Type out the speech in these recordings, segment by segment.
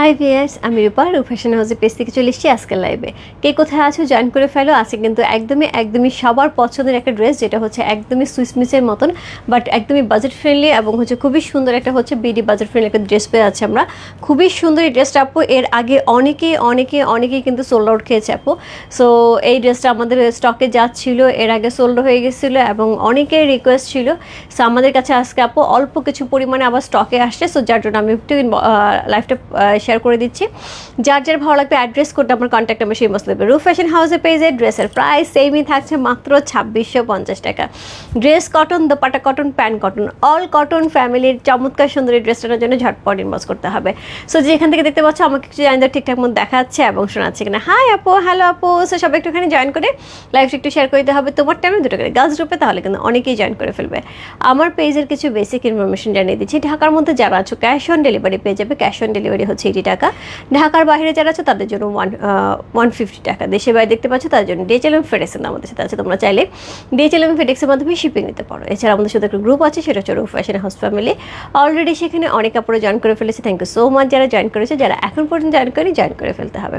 High viewers আমি রূপা রূপেশন হাউসের page থেকে চলে এসেছি আজকের লাইভে কে কোথায় আছো জয়েন করে ফেলো, আজকে কিন্তু একদমই একদমই সবার পছন্দের একটা ড্রেস যেটা হচ্ছে একদমই সুইস মিসের মতন বাট একদমই বাজেট ফ্রেন্ডলি এবং হচ্ছে খুবই সুন্দর একটা হচ্ছে বিডি বাজেট ফ্রেন্ডলি একটা ড্রেস পেয়ে আছে আমরা। খুবই সুন্দর এই ড্রেসটা আপু, এর আগে অনেকেই অনেকে অনেকেই কিন্তু সোল্ড আউট খেয়েছে আপু। সো এই ড্রেসটা আমাদের স্টকে যাচ্ছিল, এর আগে সোল্ড হয়ে গেছিল এবং অনেকের রিকোয়েস্ট ছিল। সো আমাদের কাছে আজকে আপু অল্প কিছু পরিমাণে আবার স্টকে আসছে। সো যার জন্য আমি একটু লাইফটা শেয়ার করে দিচ্ছি। যার যার ভালো লাগবে অ্যাড্রেস করতে আমার কন্ট্যাক্ট আমার সেই দেবে রুফ ফ্যাশন হাউসের পেজে ড্রেসের প্রাইস সেমই থাকছে মাত্র ছাব্বিশশো পঞ্চাশ টাকা। Dress cotton dupatta cotton pant cotton all cotton ফ্যামিলির চমৎকার সুন্দরী ড্রেসটার জন্য ঝটপট ইনবক্স করতে হবে। সো যেখান থেকে দেখতে পাচ্ছ, আমাকে কিছু জানি ঠিকঠাক মতো দেখাচ্ছে এবং শোনাচ্ছে কিনা। হাই আপু হ্যালো আপু। সো সবাই একটুখানি জয়েন করে লাইভটা একটু শেয়ার করে দিতে হবে। তোমার টাইমে দুটো করে গার্লস গ্রুপে তাহলে কিন্তু অনেকেই জয়েন করে ফেলবে। আমার পেজের কিছু বেসিক ইনফরমেশন জানিয়ে দিচ্ছি। ঢাকার মধ্যে যারা আছো ক্যাশ অন ডেলিভারি পেয়ে যাবে। ক্যাশ অন ডেলিভারি হচ্ছে এইটি টাকা। ঢাকার বাইরে যারা আছে, তাদের জন্য ওয়ান ওয়ান ফিফটি টাকা। দেশের বাইরে দেখতে পাচ্ছ তাদের জন্য ডিএচএলএম ফেডেক্সের আমাদের সাথে আছে। তোমরা চাইলে ডিএচএলএম ফেডেক্সের মাধ্যমে শিপিং নিতে পারো। এছাড়া আমাদের সাথে একটা গ্রুপ আছে, সেটা হচ্ছে ফ্যাশন হাউস ফ্যামিলি অলরেডি সেখানে অনেক কাপড়ে জয়েন করে ফেলেছে। থ্যাংক ইউ সো মাচ যারা জয়েন করেছে, যারা এখন পর্যন্ত জয়েন করেনি জয়েন করে ফেলতে হবে।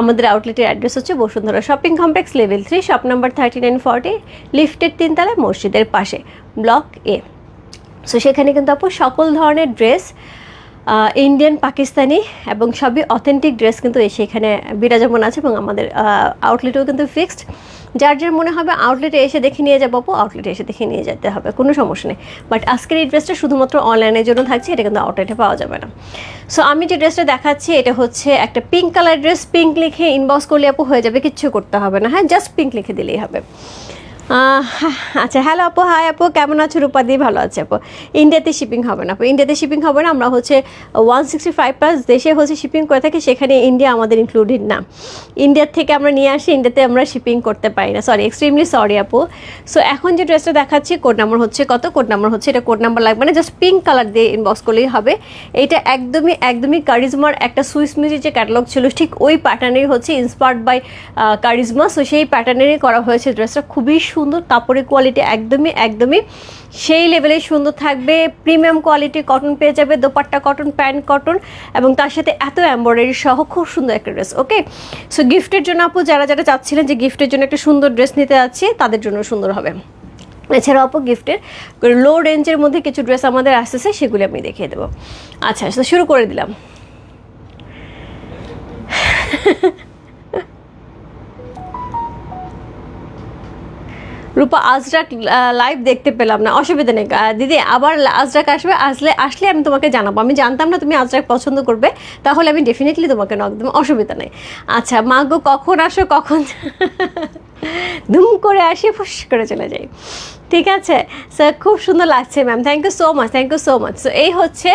আমাদের আউটলেটের অ্যাড্রেস হচ্ছে Bashundhara shopping complex level three shop number thirty nine forty লিফটের তিনতলায় মসজিদের পাশে ব্লক এ সো সেখানে কিন্তু আপু সকল ধরনের ড্রেস ইন্ডিয়ান পাকিস্তানি এবং সবই অথেন্টিক ড্রেস কিন্তু এসে এখানে বিরাজমান আছে এবং আমাদের আউটলেটও কিন্তু ফিক্সড যার যার মনে হবে আউটলেটে এসে দেখে নিয়ে যাব আপু আউটলেটে এসে দেখে নিয়ে যেতে হবে, কোনো সমস্যা নেই। বাট আজকের এই ড্রেসটা শুধুমাত্র অনলাইনের জন্য থাকছে, এটা কিন্তু আউটলেটে পাওয়া যাবে না। সো আমি যে ড্রেসটা দেখাচ্ছি, এটা হচ্ছে একটা পিঙ্ক কালার ড্রেস পিঙ্ক লিখে ইনবক্স করলে আপু হয়ে যাবে, কিচ্ছু করতে হবে না হ্যাঁ জাস্ট পিঙ্ক লিখে দিলেই হবে। আচ্ছা হ্যালো আপু হাই আপু, কেমন আছো? রূপাদি ভালো আছে আপু। ইন্ডিয়াতে শিপিং হবে না আপু। ইন্ডিয়াতে শিপিং হবে না, আমরা হচ্ছে ওয়ান সিক্সটি ফাইভ প্লাস দেশে হচ্ছে শিপিং করে থাকি, সেখানে ইন্ডিয়া আমাদের ইনক্লুডেড না। ইন্ডিয়ার থেকে আমরা নিয়ে আসি ইন্ডিয়াতে আমরা শিপিং করতে পারি না। সরি এক্সট্রিমলি সরি আপু। সো এখন যে ড্রেসটা দেখাচ্ছি কোড নাম্বার হচ্ছে কত? কোড নাম্বার হচ্ছে, এটা কোড নাম্বার লাগবে না জাস্ট পিঙ্ক কালার দিয়ে ইনবক্স করলেই হবে। এটা একদমই একদমই কারিজমার একটা সুইস মিউজিক যে ক্যাটালগ ছিল, ঠিক ওই প্যাটার্নেরই হচ্ছে ইন্সপায়ার্ড বাই কারিজমা সো সেই প্যাটার্নেরই করা হয়েছে ড্রেসটা খুবই সুন্দর কাপড়ের কোয়ালিটি একদমই একদমই সেই লেভেলে সুন্দর থাকবে। প্রিমিয়াম কোয়ালিটি কটন পেয়ে যাবে, দোপাট্টা কটন প্যান্ট কটন এবং তার সাথে এত এম্ব্রয়ডারি সহ খুব সুন্দর একটা ড্রেস ওকে সো গিফটের জন্য আপু, যারা যারা চাচ্ছিলেন যে গিফটের জন্য একটা সুন্দর ড্রেস নিতে যাচ্ছি, তাদের জন্য সুন্দর হবে। এছাড়াও আপু গিফটের লো রেঞ্জের মধ্যে কিছু ড্রেস আমাদের আসতেছে সেগুলি আমি দেখিয়ে দেবো। আচ্ছা শুরু করে দিলাম। রূপা আজরাক লাইভ দেখতে পেলাম না, অসুবিধা নেই। দিদি, আবার আজরাক আসবে, আসলে আসলে আমি তোমাকে জানাব। আমি জানতাম না তুমি আজরাক পছন্দ করবে, তাহলে আমি ডেফিনেটলি তোমাকে নক দেবো, অসুবিধা নেই। আচ্ছা মা গো, কখন আসো, কখন? ধুম করে আসি, ফুস করে চলে যাই। ঠিক আছে? স্যার খুব সুন্দর লাগছে ma'am thank you so much thank you so much so এই হচ্ছে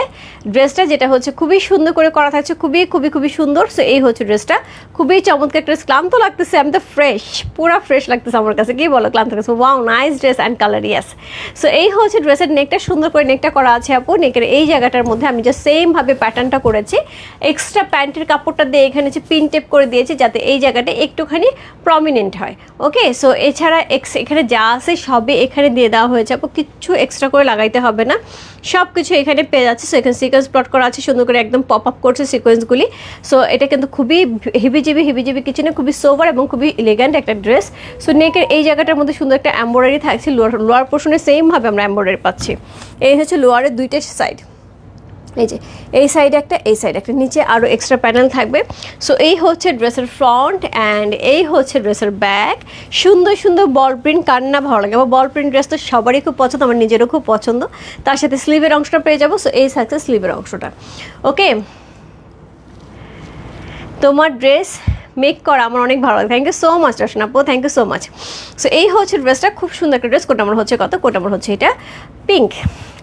ড্রেসটা যেটা হচ্ছে খুবই সুন্দর করে করা থাকছে, খুবই খুবই খুবই সুন্দর। সো এই হচ্ছে ড্রেসটা খুবই চমৎকার ড্রেস ক্লান্ত লাগতেছে আমি তো ফ্রেশ পুরো ফ্রেশ লাগতেছে আমার কাছে। কি বলো, ক্লান্ত লাগছে wow nice dress and colour yes so এই হচ্ছে ড্রেসের নেকটা সুন্দর করে নেকটা করা আছে আপু। নেকের এই জায়গাটার মধ্যে আমি যে সেমভাবে প্যাটার্নটা করেছি। এক্সট্রা প্যান্টের কাপড়টা দিয়ে এখানে যে পিন টেপ করে দিয়েছি, যাতে এই জায়গাটা একটুখানি প্রমিনেন্ট হয়। ওকে সো এছাড়া এক্স এখানে যা আছে সবই এখানে দিয়ে দেওয়া হয়েছে, আপু কিচ্ছু এক্সট্রা করে লাগাইতে হবে না। সব কিছু এখানে পেয়ে যাচ্ছে সো এখানে সিকোয়েন্স প্লট করা আছে, সুন্দর করে একদম পপ আপ করছে সিকোয়েন্সগুলি সো এটা কিন্তু খুবই হিবিজিবি হিবিজিবি কিচেনে খুবই সোভার এবং খুবই ইলিগ্যান্ট একটা ড্রেস সো নেকের এই জায়গাটার মধ্যে সুন্দর একটা এম্ব্রয়ডারি থাকছে লোয়ার লোয়ার পোর্শনে সেমভাবে আমরা এম্ব্রয়ডারি পাচ্ছি। এই হচ্ছে লোয়ারের দুইটা সাইড এই যে, এই সাইডে একটা, এই সাইডে একটা, নিচে আরও এক্সট্রা প্যানেল থাকবে। সো এই হচ্ছে ড্রেসের ফ্রন্ট অ্যান্ড এই হচ্ছে ড্রেসের ব্যাক সুন্দর সুন্দর বল প্রিন্ট কার না ভালো লাগে? আমার বল প্রিন্ট ড্রেস তো সবারই খুব পছন্দ, আমার নিজেরও খুব পছন্দ। তার সাথে স্লিভের অংশটা পেয়ে যাব। সো এই থাকছে স্লিভের অংশটা। ওকে তোমার ড্রেস মেক করা আমার অনেক ভালো লাগে। Thank you so much Roshan আপু। Thank you so much so এই হচ্ছে ড্রেসটা খুব সুন্দর একটা ড্রেস কোড নাম্বার হচ্ছে কত? কোড নাম্বার হচ্ছে এটা। পিঙ্ক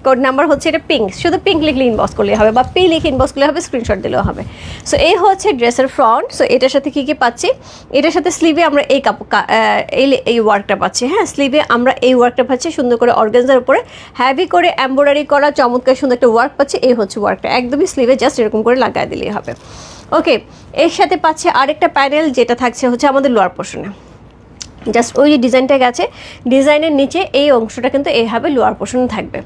কোড নাম্বার হচ্ছে এটা পিঙ্ক শুধু পিঙ্ক লিখলে ইনবক্স করলে হবে বা পি লিখে ইনবক্স করলে হবে স্ক্রিনশট দিলেও হবে। সো এই হচ্ছে ড্রেসের ফ্রন্ট সো এটার সাথে কী কী পাচ্ছি? এটার সাথে স্লিভে আমরা এই কাপড় কা- আহ, এই এই ওয়ার্কটা পাচ্ছি। হ্যাঁ স্লিভে আমরা এই ওয়ার্কটা পাচ্ছি সুন্দর করে অর্গানজার উপরে। হ্যাভি করে এম্ব্রয়ডারি করা চমৎকার সুন্দর একটা ওয়ার্ক পাচ্ছি এই হচ্ছে ওয়ার্কটা একদমই স্লিভে জাস্ট এরকম করে লাগাই দিলেই হবে। ওকে এর সাথে পাচ্ছে আরেকটা প্যানেল যেটা থাকছে হচ্ছে আমাদের লোয়ার পোর্শনে জাস্ট ওই যে ডিজাইনটা গেছে, ডিজাইনের নিচে এই অংশটা কিন্তু এইভাবে লোয়ার পোর্শন থাকবে।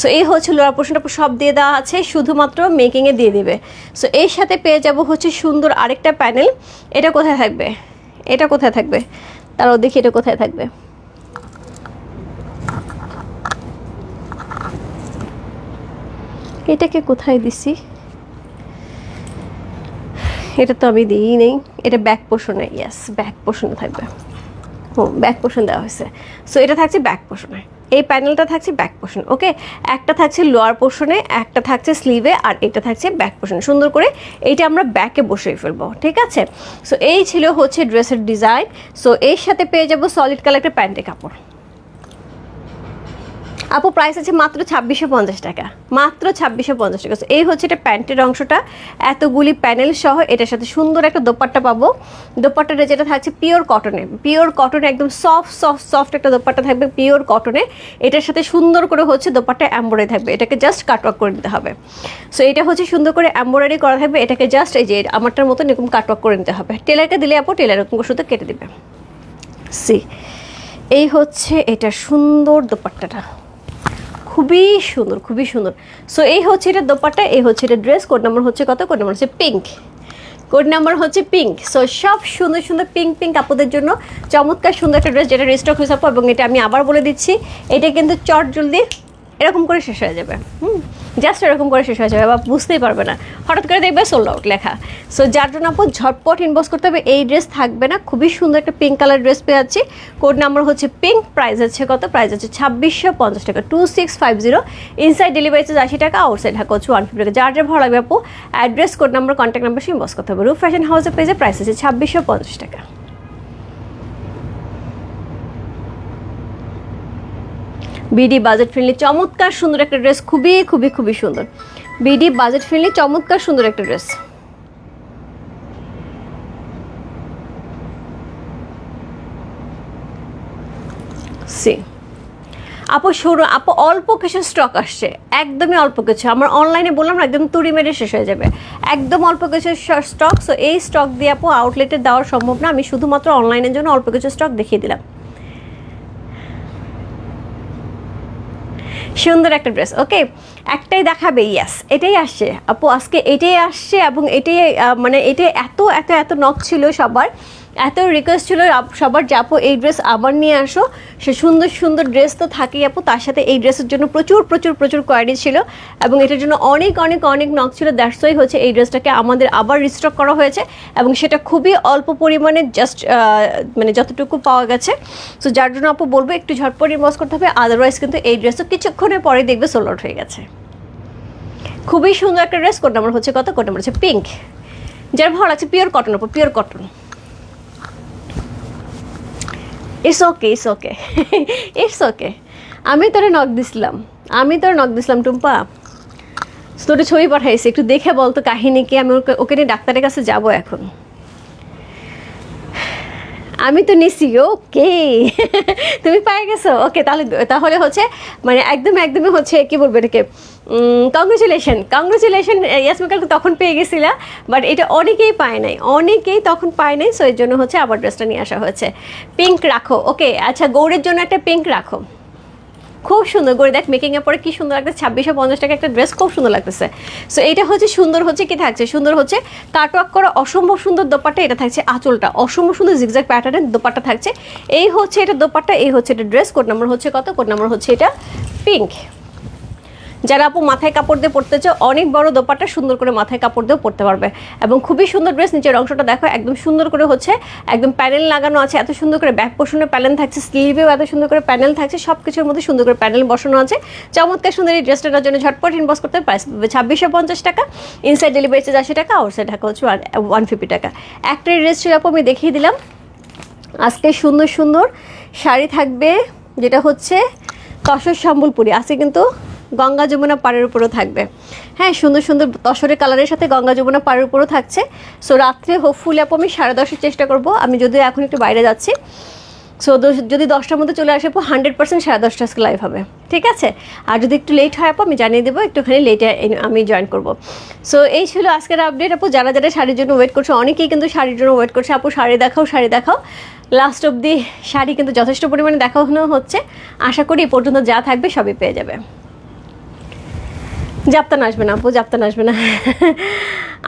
সো এই হচ্ছে লোয়ার পোর্শনটা সব দিয়ে দেওয়া আছে, শুধুমাত্র মেকিংয়ে দিয়ে দিবে। সো এর সাথে পেয়ে যাব হচ্ছে সুন্দর আরেকটা প্যানেল এটা কোথায় থাকবে? এটা কোথায় থাকবে? তারাও দেখি এটা কোথায় থাকবে। এটাকে কোথায় দিছি? এটা তো আমি দিই নেই এটা ব্যাক পোষণে ইয়াস ব্যাক পোষণে থাকবে। ব্যাক পোষণ দেওয়া হয়েছে। সো এটা থাকছে ব্যাক পোষণে। এই প্যানেলটা থাকছে ব্যাক পোষণ, ওকে? একটা থাকছে লোয়ার পোর্শনে একটা থাকছে স্লিভে, আর এটা থাকছে ব্যাক পোর্শনে সুন্দর করে এইটা আমরা ব্যাকে বসিয়ে ফেলব, ঠিক আছে? সো এই ছিল হচ্ছে ড্রেসের ডিজাইন। সো এর সাথে পেয়ে যাব সলিড কালার একটা প্যান্টের কাপড়। আপু প্রাইস আছে মাত্র ছাব্বিশশো পঞ্চাশ টাকা। মাত্র ছাব্বিশশো পঞ্চাশ টাকা। এই হচ্ছে এটা প্যান্টের অংশটা। এতগুলি প্যানেল সহ এটার সাথে সুন্দর একটা দোপাট্টা পাবো। দোপাট্টাটা যেটা থাকছে পিওর কটনে পিওর কটনে একদম সফট সফট সফট একটা দোপাট্টা থাকবে পিওর কটনে এটার সাথে সুন্দর করে হচ্ছে দোপাট্টা এম্ব্রয়ডারি থাকবে। এটাকে জাস্ট কাটওয়ার্ক করে দিতে হবে। সো এটা হচ্ছে সুন্দর করে এম্ব্রয়ডারি করা থাকবে। এটাকে জাস্ট এই যে আমারটার মতন এরকম কাটওয়ার্ক করে নিতে হবে। টেলারকে দিলে আপু টেলার এরকম শুধু কেটে দিবে। সি এই হচ্ছে এটা সুন্দর দোপাট্টাটা। খুবই সুন্দর খুবই সুন্দর। সো এই হচ্ছে এটা দোপাটা এই হচ্ছে এটা ড্রেস কোড নাম্বার হচ্ছে কত? কোড নাম্বার হচ্ছে পিঙ্ক কোড নাম্বার হচ্ছে পিঙ্ক সো সব সুন্দর সুন্দর পিঙ্ক পিঙ্ক আপুদের জন্য চমৎকার সুন্দর একটা ড্রেস যেটা রেস্টক যাব এবং এটা আমি আবার বলে দিচ্ছি। এটা কিন্তু চট জলদি এরকম করে শেষ হয়ে যাবে। হুম? জাস্ট এরকম করে শেষ হয়ে যাবে বা বুঝতেই পারবে না। হঠাৎ করে দেখবে সোল্ড আউট লেখা। সো যার জন্য আপু ঝটপট ইনবক্স করতে হবে। এই ড্রেস থাকবে না। খুবই সুন্দর একটা পিঙ্ক কালার ড্রেস পেয়ে যাচ্ছি। কোড নাম্বার হচ্ছে পিঙ্ক প্রাইস আছে কত? প্রাইস আছে ছাব্বিশশো পঞ্চাশ টাকা। Two six five zero inside delivery charge আশি টাকা আউটসাইড ঢাকা হচ্ছে ওয়ান ফিফটি টাকা। যার যার ভালো লাগবে আপু address code number contact number সে ইনবক্স করতে হবে। রুফ ফ্যাশন হাউসের পেজে প্রাইস আছে ছাব্বিশশো পঞ্চাশ টাকা। বিডি বাজেট ফ্রেন্ডলি চমৎকার সুন্দর একটা ড্রেস খুবই খুবই খুবই সুন্দর। বিডি বাজেট ফ্রেন্ডলি চমৎকার সুন্দর একটা ড্রেস সি আপু, শুরু আপু, অল্প কিছু স্টক আসছে। একদমই অল্প কিছু। আমার অনলাইনে বললাম না, একদম তুড়ি মেরে শেষ হয়ে যাবে। একদম অল্প কিছু স্টক সো এই স্টক দিয়ে আপু আউটলেটে দেওয়া সম্ভব না। আমি শুধুমাত্র অনলাইনের জন্য অল্প কিছু স্টক দেখিয়ে দিলাম। সুন্দর একটা ড্রেস ওকে একটাই দেখাবে ইয়াস এটাই আসছে। আপু, আজকে এটাই আসছে এবং এটাই মানে এটাই এত এত এত নখ ছিল সবার। এত রিকোয়েস্ট ছিল সবার যে আপু এই ড্রেস আবার নিয়ে আসো। সে সুন্দর সুন্দর ড্রেস তো থাকেই আপু, তার সাথে এই ড্রেসের জন্য প্রচুর প্রচুর প্রচুর কোয়ারি ছিল এবং এটার জন্য অনেক অনেক অনেক নক ছিল। দ্যাটসই হচ্ছে এই ড্রেসটাকে আমাদের আবার রিস্টক করা হয়েছে এবং সেটা খুবই অল্প পরিমাণে জাস্ট মানে যতটুকু পাওয়া গেছে। সো যার জন্য আপু বলব, একটু ঝটপট ইনভেস্ট করতে হবে আদারওয়াইজ কিন্তু এই ড্রেসও কিছুক্ষণের পরে দেখবে সোল আউট হয়ে গেছে। খুবই সুন্দর একটা ড্রেস কোড নাম্বার হচ্ছে কত? কোড নাম্বার হচ্ছে পিঙ্ক যার ভালো লাগছে পিওর কটন ওপর pure cotton it's okay it's okay it's okay আমি তোরে নখ দিছিলাম। আমি তোর নখ দিছিলাম, টুম্পা। তোরে ছবি পাঠাইছি, একটু দেখে বলতো কাহিনী কি? আমি ওকে ওকে নিয়ে ডাক্তারের কাছে যাব এখন। আমি তো নিছি, ওকে। তুমি পাই গেছো? ওকে, তাহলে তাহলে হচ্ছে মানে একদম, একদমই হচ্ছে, কি বলব এটাকে? কংগ্রেচুলেশন কংগ্রেচুলেশন ইয়াসমিকাল তখন পেয়ে গেছিলা বাট এটা অনেকেই পায় নাই, অনেকেই তখন পায় নাই সো এর জন্য হচ্ছে আবার ড্রেসটা নিয়ে আসা হয়েছে। পিঙ্ক রাখো, ওকে আচ্ছা গৌরের জন্য একটা পিঙ্ক রাখো। খুব সুন্দর করে দেখ মেকিং এর পরে কি সুন্দর লাগছে ছাব্বিশশো পঞ্চাশ টাকা একটা ড্রেস খুব সুন্দর লাগতেছে। সো এটা হচ্ছে সুন্দর হচ্ছে কি থাকছে? সুন্দর হচ্ছে কাটওয়াক করা অসম্ভব সুন্দর দোপাট্টা, এটা থাকছে আঁচলটা। অসম্ভব সুন্দর জিগজাগ প্যাটার্নের দোপাট্টা থাকছে। এই হচ্ছে এটা দোপাট্টা, এই হচ্ছে এটা ড্রেস কোড নাম্বার হচ্ছে কত? কোড নাম্বার হচ্ছে এটা পিঙ্ক যারা আপু মাথায় কাপড় দিয়ে পড়তে চাও, অনেক বড় দোপাটা সুন্দর করে মাথায় কাপড় দিয়েও পড়তে পারবে। এবং খুবই সুন্দর ড্রেস নিচের অংশটা দেখো, একদম সুন্দর করে হচ্ছে, একদম প্যানেল লাগানো আছে, এত সুন্দর করে ব্যাক পোর্শনে প্যানেল থাকছে স্লিভেও এত সুন্দর করে প্যানেল থাকছে সব কিছুর মধ্যে সুন্দর করে প্যানেল বসানো আছে। চমৎকার সুন্দর এই ড্রেসটার জন্য ঝটপট ইনবক্স করতে প্রাইস ছাব্বিশশো পঞ্চাশ টাকা। ইনসাইড ডেলিভারি চার্জ আশি টাকা আউটসাইড ঢাকা হচ্ছে ওয়ান ফিফটি টাকা। একটা ড্রেস ছিল আপু, আমি দেখিয়ে দিলাম। আজকে সুন্দর সুন্দর শাড়ি থাকবে, যেটা হচ্ছে তসর সম্বলপুরি, আজকে কিন্তু গঙ্গা যমুনা পাড়ের উপরও থাকবে। হ্যাঁ সুন্দর সুন্দর তসরের কালারের সাথে গঙ্গা যমুনা পাড়ের উপরও থাকছে। সো রাত্রে হোপফুলি আপু আমি সাড়ে দশের চেষ্টা করব। আমি যদিও এখন একটু বাইরে যাচ্ছি। সো যদি দশটার মধ্যে চলে আসে আপু হান্ড্রেড পার্সেন্ট সাড়ে দশটা আজকে লাইভ হবে। ঠিক আছে? আর যদি একটু লেট হয় আপু, আমি জানিয়ে দেবো, একটুখানি লেটে আমি জয়েন করব। সো এই ছিল আজকের আপডেট আপু। যারা যারা শাড়ির জন্য ওয়েট করছে, অনেকেই কিন্তু শাড়ির জন্য ওয়েট করছে। আপু, শাড়ি দেখাও শাড়ি দেখাও। লাস্ট অবধি শাড়ি কিন্তু যথেষ্ট পরিমাণে দেখানো হচ্ছে। আশা করি এই পর্যন্ত যা থাকবে সবই পেয়ে যাবে। জাপ্তান আসবে না, আপু জাপ্তান আসবে না।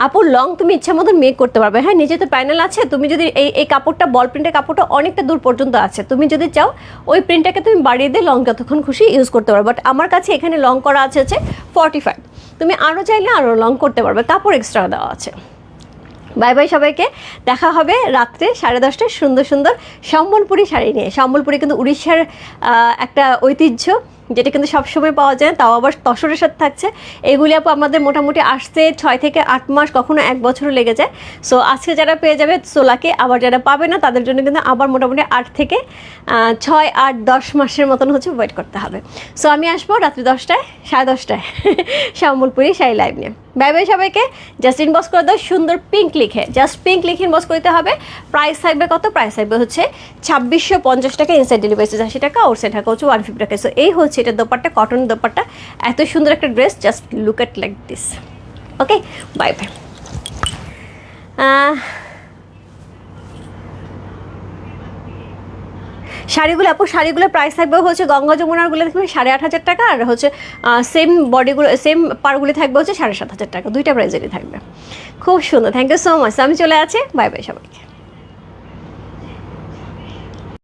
আপু লং তুমি ইচ্ছা মতন মেক করতে পারবে। হ্যাঁ নিজে তো প্যানেল আছে, তুমি যদি এই এই কাপড়টা বল প্রিন্টের কাপড়টা অনেকটা দূর পর্যন্ত আছে, তুমি যদি চাও, ওই প্রিন্টটাকে তুমি বাড়িয়ে দিয়ে লং যতক্ষণ খুশি ইউজ করতে পারো। বাট আমার কাছে এখানে লং করা আছে হচ্ছে ফর্টি ফাইভ তুমি আরও চাইলে আরও লং করতে পারবে, কাপড় এক্সট্রা দেওয়া আছে। বাই বাই সবাইকে, দেখা হবে রাত্রে সাড়ে দশটায় সুন্দর সুন্দর সম্বলপুরি শাড়ি নিয়ে। সম্বলপুরি কিন্তু উড়িষ্যার একটা ঐতিহ্য। যেটা কিন্তু সবসময় পাওয়া যায়, তাও আবার তসরের সাথে থাকছে। এগুলি আপু আমাদের মোটামুটি আসতে ছয় থেকে আট মাস, কখনো এক বছরও লেগে যায়। সো আজকে যারা পেয়ে যাবে সোলাকে, আবার যারা পাবে না, তাদের জন্য কিন্তু আবার মোটামুটি আট থেকে ছয়, আট, দশ মাসের মতন হচ্ছে ওয়েট করতে হবে। সো আমি আসব রাত্রি দশটায়, সাড়ে দশটায় সম্বলপুরি শাড়ি লাইভ নিয়ে। বাই সবাইকে জাস্ট ইনবক্স করে দাও, সুন্দর পিঙ্ক লিখে। জাস্ট পিঙ্ক লিখে ইনবক্স করতে হবে প্রাইস থাকবে কত? প্রাইস থাকবে হচ্ছে ছাব্বিশশো পঞ্চাশ টাকা ইনসাইড ডেলিভারি আশি টাকা ওর সেট টাকা হচ্ছে ওয়ান ফিফটি টাকা। সো এই হচ্ছে এটা দোপাট্টা কটন দোপাট্টা। এত সুন্দর একটা dress just look at like this okay bye bye শাড়িগুলো আপু শাড়িগুলো প্রাইস থাকবে হচ্ছে গঙ্গা যমুনারগুলো থাকবে সাড়ে আট হাজার টাকা আর হচ্ছে সেম বডিগুলো সেম পারগুলি থাকবে হচ্ছে সাড়ে সাত হাজার টাকা। দুইটা প্রাইজেরই থাকবে। খুব সুন্দর। থ্যাংক ইউ সো মাচ আমি চলে আছি। বাই বাই সবাইকে।